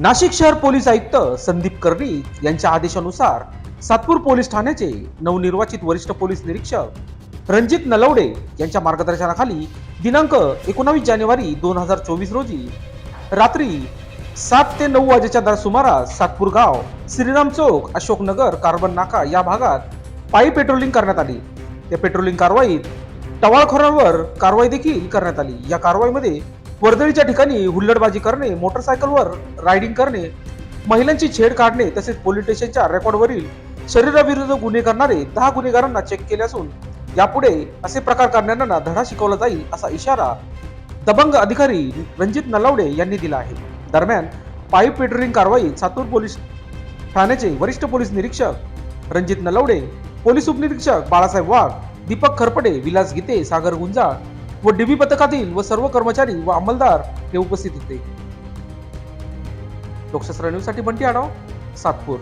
नाशिक शहर पोलीस आयुक्त संदीप कर्णिक यांच्या आदेशानुसार सातपूर पोलीस ठाण्याचे नवनिर्वाचित वरिष्ठ पोलीस निरीक्षक रणजित नलवडे यांच्या मार्गदर्शनाखाली दिनांक एकोणावीस जानेवारी दोन हजार चोवीस रोजी रात्री सात ते नऊ वाजेच्या दर सुमारास सातपूर गाव श्रीराम चौक अशोकनगर कार्बन नाका या भागात पायी पेट्रोलिंग करण्यात आली. या पेट्रोलिंग कारवाईत टवाळखोरांवर कारवाई देखील करण्यात आली. या कारवाईमध्ये वर्दळीच्या ठिकाणी हुल्लडबाजी करणे मोटरसायकलवर रायडिंग करणे महिलांची छेड काढणे तसेच पोलीस स्टेशनच्या रेकॉर्डवरील शरीराविरुद्ध गुन्हे करणारे दहा गुन्हेगारांना चेक केले असून यापुढे असे प्रकार करणाऱ्यांना धडा शिकवला जाईल असा इशारा दबंग अधिकारी रणजित नलावडे यांनी दिला आहे. दरम्यान पाईप पेट्रोलिंग कारवाईत सातूर पोलीस ठाण्याचे वरिष्ठ पोलीस निरीक्षक रणजित नलवडे पोलीस उपनिरीक्षक बाळासाहेब वाघ दीपक खरपडे विलास गीते सागर गुंजाळ व डीबी पथकातील व सर्व कर्मचारी व अंमलदार हे उपस्थित होते. लोकशास्त्र न्यूजसाठी बंटी आढाव सातपूर.